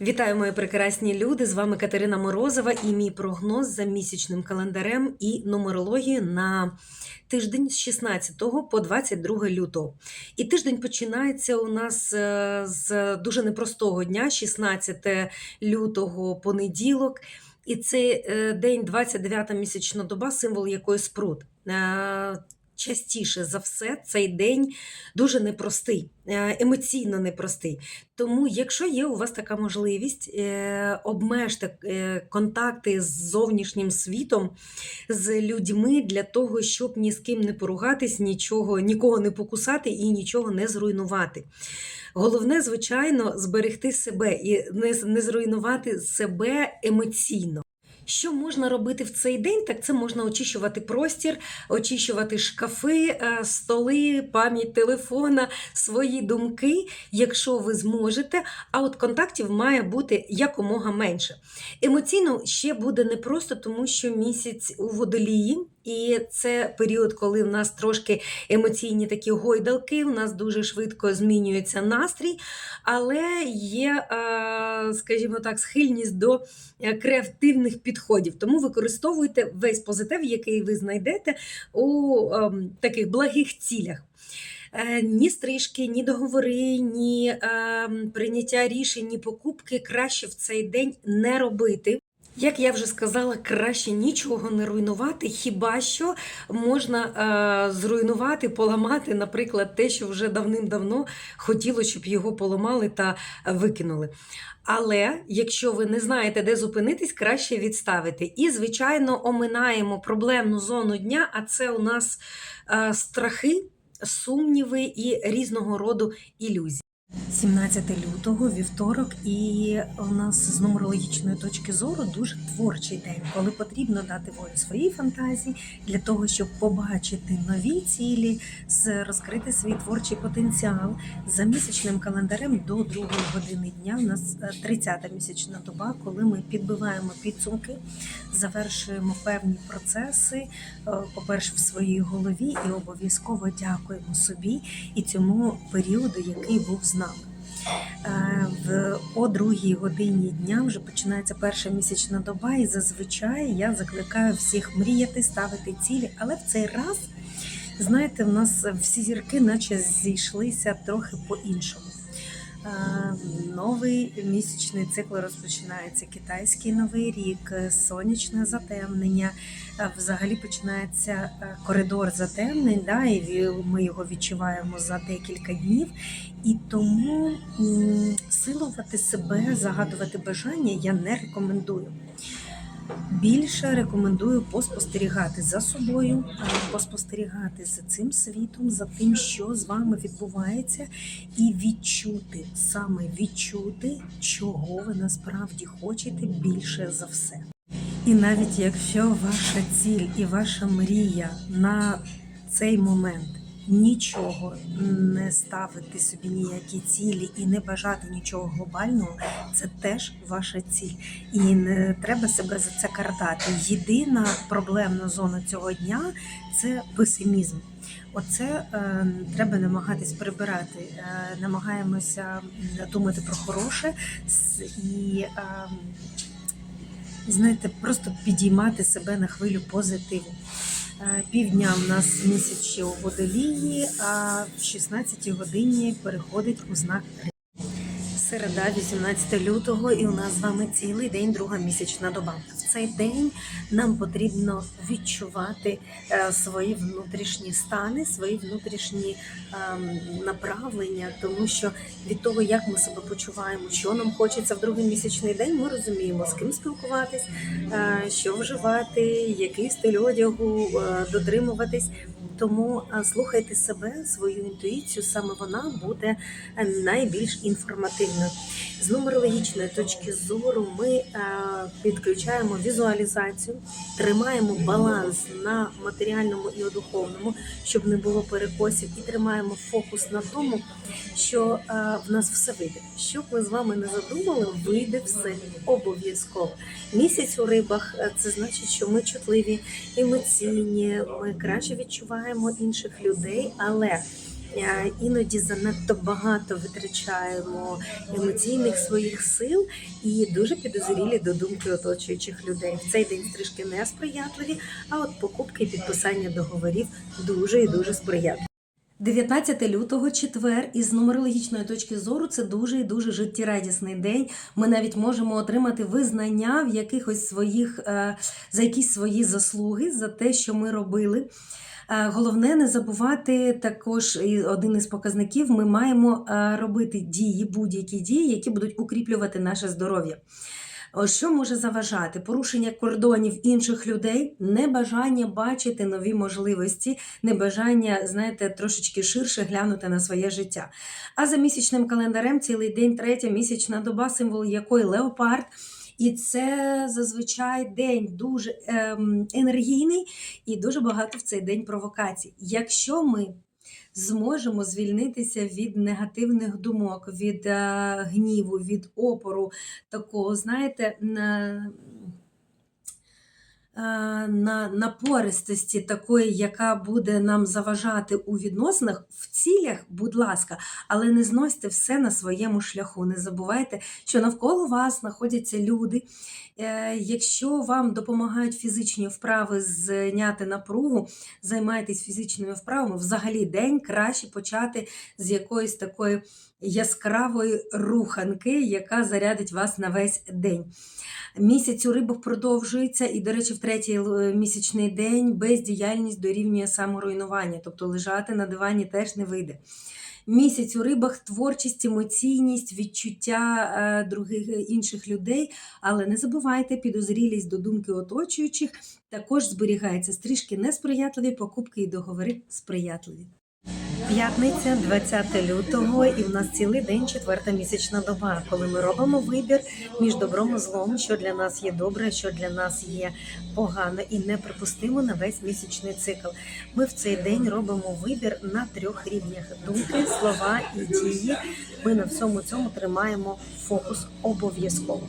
Вітаю, мої прекрасні люди! З вами Катерина Морозова і мій прогноз за місячним календарем і нумерологією на тиждень з 16 по 22 лютого. І тиждень починається у нас е, з дуже непростого дня, 16 лютого понеділок. І цей е, день, 29 місячна доба, символ якої спрут. Частіше за все, цей день дуже непростий, е, емоційно непростий. Тому, якщо є у вас така можливість, е, обмежте е, контакти з зовнішнім світом, з людьми для того, щоб ні з ким не поругатись, нічого, нікого не покусати і нічого не зруйнувати. Головне, звичайно, зберегти себе і не зруйнувати себе емоційно. Що можна робити в цей день? Так це можна очищувати простір, очищувати шкафи, е, столи, пам'ять телефона, свої думки, якщо ви зможете. А от контактів має бути якомога менше. Емоційно ще буде непросто, тому що місяць у водолії. І це період, коли в нас трошки емоційні такі гойдалки, у нас дуже швидко змінюється настрій, але є, е, скажімо так, схильність до е, креативних підходів. Тому використовуйте весь позитив, який ви знайдете у ем, таких благих цілях. Е, Ні стрижки, ні договори, ні ем, прийняття рішень, ні покупки краще в цей день не робити. Як я вже сказала, краще нічого не руйнувати, хіба що можна е, зруйнувати, поламати, наприклад, те, що вже давним-давно хотіло, щоб його поламали та викинули. Але якщо ви не знаєте, де зупинитись, краще відставити. І, звичайно, оминаємо проблемну зону дня, а це у нас е, страхи, сумніви і різного роду ілюзії. 17 лютого, вівторок, і у нас з нумерологічної точки зору дуже творчий день, коли потрібно дати волю своїй фантазії для того, щоб побачити нові цілі, розкрити свій творчий потенціал. За місячним календарем до другої години дня у нас 30-та місячна доба, коли ми підбиваємо підсумки, завершуємо певні процеси, е, по-перше, в своїй голові, і обов'язково дякуємо собі і цьому періоду, який був з нами. Е, В о другій годині дня вже починається перша місячна доба, і зазвичай я закликаю всіх мріяти, ставити цілі, але в цей раз, знаєте, в нас всі зірки, наче зійшлися трохи по-іншому. Е, Новий місячний цикл розпочинається китайський новий рік, е, сонячне затемнення. Е, Взагалі починається коридор затемнень, да, і ми його відчуваємо за декілька днів. І тому силувати себе, загадувати бажання я не рекомендую. Більше рекомендую поспостерігати за собою, поспостерігати за цим світом, за тим, що з вами відбувається, і відчути, саме відчути, чого ви насправді хочете більше за все. І навіть якщо ваша ціль і ваша мрія на цей момент нічого не ставити собі ніякі цілі і не бажати нічого глобального, це теж ваша ціль. І не треба себе за це картати. Єдина проблемна зона цього дня це песимізм. Оце е, треба намагатись прибирати. Е, намагаємося думати про хороше і. Е, знаєте, просто підіймати себе на хвилю позитиву. Е, Півдня в нас місяць ще у водолії, а в 16 годині переходить у знак Середа, 18 лютого, і у нас з вами цілий день друга місячна доба. Цей день нам потрібно відчувати е, свої внутрішні стани, свої внутрішні ем, направлення, тому що від того, як ми себе почуваємо, що нам хочеться в другий місячний день, ми розуміємо, з ким спілкуватись, е, що вживати, який стиль одягу е, дотримуватись. Тому слухайте себе, свою інтуїцію, саме вона буде найбільш інформативною. З нумерологічної точки зору ми підключаємо візуалізацію, тримаємо баланс на матеріальному і духовному, щоб не було перекосів, і тримаємо фокус на тому, що е, в нас все вийде. Що б ми з вами не задумали, вийде все обов'язково. Місяць у рибах е, це значить, що ми чутливі, емоційні, ми краще відчуваємо інших людей, але іноді занадто багато витрачаємо емоційних своїх сил і дуже підозрілі до думки оточуючих людей. В цей день стрижки несприятливі, а от покупки і підписання договорів дуже і дуже сприятливі. 19 лютого, четвер, із нумерологічної точки зору це дуже і дуже життєрадісний день. Ми навіть можемо отримати визнання в якихось своїх е, за якісь свої заслуги за те, що ми робили. Е, Головне не забувати також один із показників. Ми маємо е, робити дії, будь-які дії, які будуть укріплювати наше здоров'я. Що може заважати? Порушення кордонів інших людей, небажання бачити нові можливості, небажання, знаєте, трошечки ширше глянути на своє життя. А за місячним календарем цілий день, третя місячна доба, символ якої леопард. І це зазвичай день дуже ем, енергійний і дуже багато в цей день провокацій. Якщо ми зможемо звільнитися від негативних думок, від е, гніву, від опору, такого, знаєте, на, на напористості такої, яка буде нам заважати у відносинах, в цілях, будь ласка, але не зносьте все на своєму шляху. Не забувайте, що навколо вас знаходяться люди. Е, Якщо вам допомагають фізичні вправи зняти напругу, займайтесь фізичними вправами. Взагалі день краще почати з якоїсь такої яскравої руханки, яка зарядить вас на весь день. Місяць у рибах продовжується, і, до речі, в третій е, місячний день бездіяльність дорівнює саморуйнування, тобто лежати на дивані теж не вийде. Місяць у рибах творчість, емоційність, відчуття е, других е, інших людей, але не забувайте, підозрілість до думки оточуючих також зберігається. Стрижки несприятливі, покупки і договори сприятливі. П'ятниця, 20 лютого, і в нас цілий день четверта місячна доба, коли ми робимо вибір між добром і злом, що для нас є добре, що для нас є погано і неприпустимо на весь місячний цикл. Ми в цей день робимо вибір на трьох рівнях: думки, слова і дії. Ми на всьому цьому тримаємо фокус обов'язково.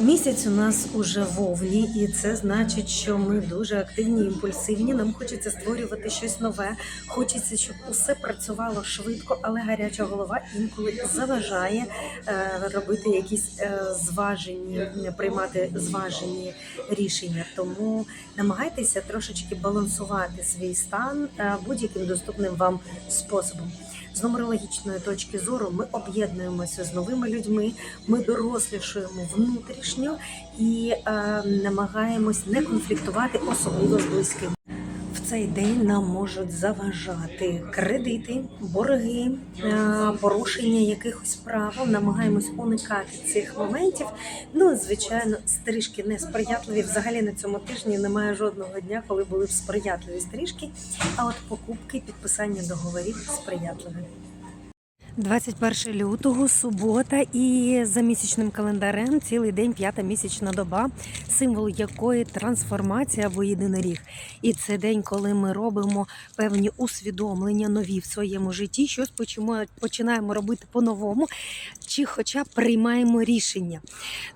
Місяць у нас уже вовні, і це значить, що ми дуже активні, імпульсивні. Нам хочеться створювати щось нове. Хочеться, щоб усе працювало швидко, але гаряча голова інколи заважає е, робити якісь е, зважені, приймати зважені рішення. Тому намагайтеся трошечки балансувати свій стан е, будь-яким доступним вам способом. З нумерологічної точки зору ми об'єднуємося з новими людьми, ми дорослішуємо внутрішньо і е, намагаємось не конфліктувати, особливо з близькими. Цей день нам можуть заважати кредити, борги, е, порушення якихось правил. Намагаємось уникати цих моментів. Ну, звичайно, стрижки несприятливі. Взагалі на цьому тижні немає жодного дня, коли були б сприятливі стрижки. А от покупки, підписання договорів сприятливі. 21 лютого, субота, і за місячним календарем цілий день п'ята місячна доба, символ якої трансформація або єдиноріг. І це день, коли ми робимо певні усвідомлення нові в своєму житті, щось починаємо робити по-новому, чи хоча б приймаємо рішення.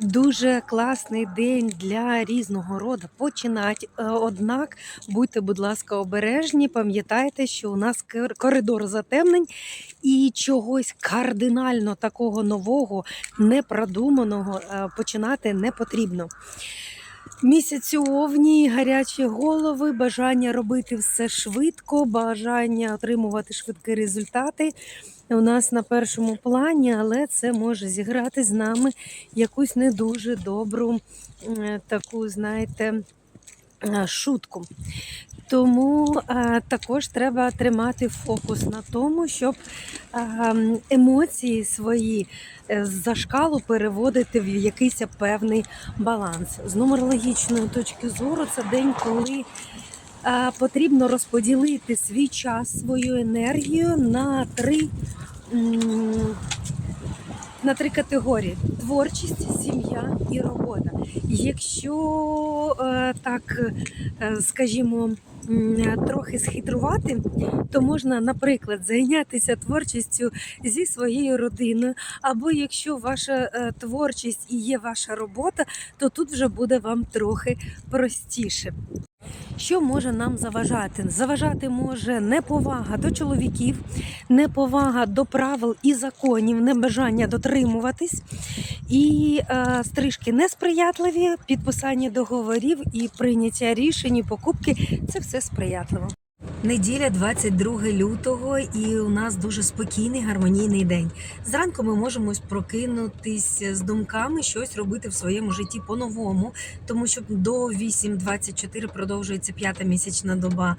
Дуже класний день для різного роду починати. Е, Однак будьте, будь ласка, обережні, пам'ятайте, що у нас кор- коридор затемнень і чогось кардинально такого нового, непродуманого е, починати не потрібно. Місяць овні, гарячі голови, бажання робити все швидко, бажання отримувати швидкі результати. У нас на першому плані, але це може зіграти з нами якусь не дуже добру таку, знаєте, шутку. Тому е, також треба тримати фокус на тому, щоб е, емоції свої е, за шкалу переводити в якийсь певний баланс. З нумерологічної точки зору, це день, коли е, потрібно розподілити свій час, свою енергію на три. м, На три категорії: творчість, сім'я і робота. Якщо е, так, е, скажімо, трохи схитрувати, то можна, наприклад, зайнятися творчістю зі своєю родиною. Або якщо ваша е, творчість і є ваша робота, то тут вже буде вам трохи простіше. Що може нам заважати? Заважати може неповага до чоловіків, неповага до правил і законів, небажання дотримуватись, і е, стрижки несприятливі, підписання договорів і прийняття рішень, і покупки це все сприятливо. Неділя 22 лютого, і у нас дуже спокійний гармонійний день. Зранку ми можемо прокинутись з думками щось робити в своєму житті по-новому, тому що до 8.24 продовжується п'ята місячна доба.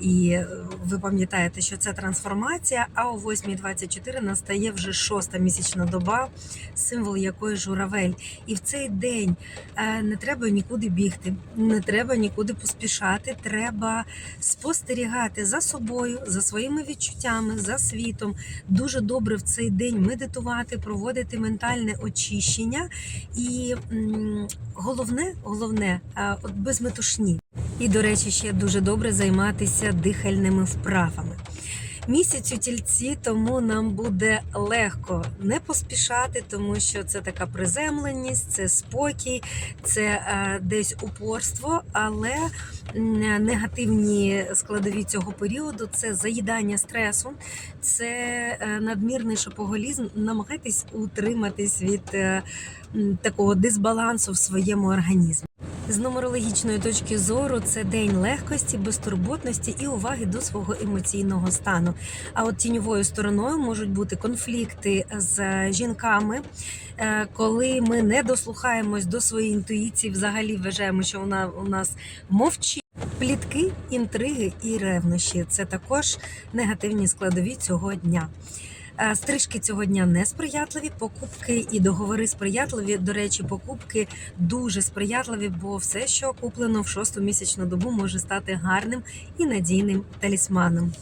І е, ви пам'ятаєте, що це трансформація. А о 8.24 настає вже шоста місячна доба, символ якої журавель. І в цей день е, не треба нікуди бігти, не треба нікуди поспішати. Треба спостерігати за собою, за своїми відчуттями, за світом. Дуже добре в цей день медитувати, проводити ментальне очищення. І головне, головне, без метушні. І, до речі, ще дуже добре займатися дихальними вправами. Місяць у тільці, тому нам буде легко не поспішати, тому що це така приземленість, це спокій, це е, десь упорство, але негативні складові цього періоду це заїдання стресу, це е, надмірний шопоголізм. Намагайтесь утриматись від е, такого дисбалансу в своєму організмі. З нумерологічної точки зору це день легкості, безтурботності і уваги до свого емоційного стану. А от тіньовою стороною можуть бути конфлікти з жінками, е, коли ми не дослухаємось до своєї інтуїції, взагалі вважаємо, що вона у нас мовчить. Плітки, інтриги і ревнощі це також негативні складові цього дня. Е, Стрижки цього дня несприятливі, покупки і договори сприятливі. До речі, покупки дуже сприятливі, бо все, що куплено в шосту місячну добу, може стати гарним і надійним талісманом.